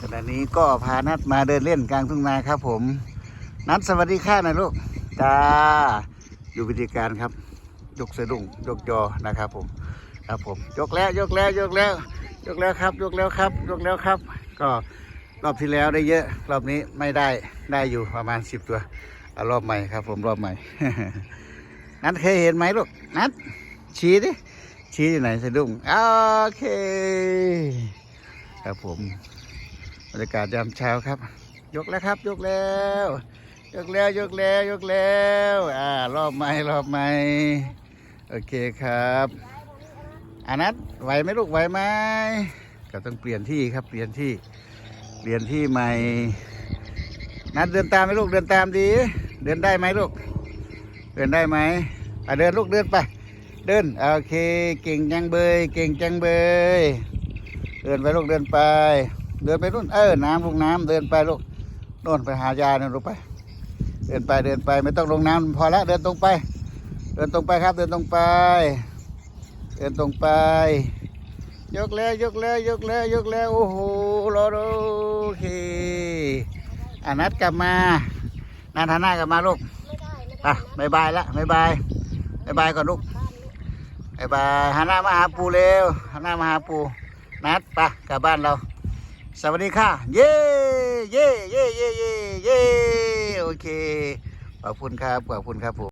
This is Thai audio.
ขณะนี้ก็พานัดมาเดินเล่นกลางทุ่งนาครับผม นัดสวัสดีค่ะนะลูกจ้าอยู่วิธีการครับ ยกสะดุ้งยกยอนะครับผมครับผม ยกแล้วยกแล้วยกแล้ว ยกแล้วครับ ยกแล้วครับ ยกแล้วครับ ก็รอบที่แล้วได้เยอะ รอบนี้ไม่ได้ได้อยู่ประมาณสิบตัวเอารอบใหม่ครับ ผมรอบใหม่ นัดเคยเห็นไหมลูกนัดชี้ดิชี้อยู่ไหนสะดุ้งโอเคครับผม รรยากาศยามเช้าครับ ยกแล้วครับ ยกแล้ว ยกแล้วยกแล้วยกแล้วอ่ารอบใหม่รอบใหม่โอเคครับอานัทไหวไหมลูกไหวไหมก็ต้องเปลี่ยนที่ครับเปลี่ยนที่เปลี่ยนที่ใหม่นัดเดินตามไหมลูกเดินตามดีเดินได้ไหมลูก เดินได้ไหมอะเดินลูกเดินไปเดินโอเคเก่งจังเบยเก่งจังเบยเดินไปลูกเดินไป เดินไปนู่นเออน้ำลงน้ำเดินไปลูกโน่นไปหายาเนี่ยลูกไป เดินไปเดินไปไม่ต้องลงน้ำพอล้วเดินตรงไป เดินตรงไปครับ เดินตรงไป เดินตรงไป ยกแล้วยกแล้วยกแล้วยกแล้วโอ้โหรอโอเคอะนัดกลับมานันหน้ากลับมาลูกไม่ได้ไม่ได้อะบายบายละบายบายบายก่อนลูกบายบายหันหน้ามาหาปูเร็วหันหน้ามาหาปูนัดไปกลับบ้านเรา สวัสดีค่ะ เย่เย่เย่เย่เย่เย่โอเค ขอบคุณครับ ขอบคุณครับผม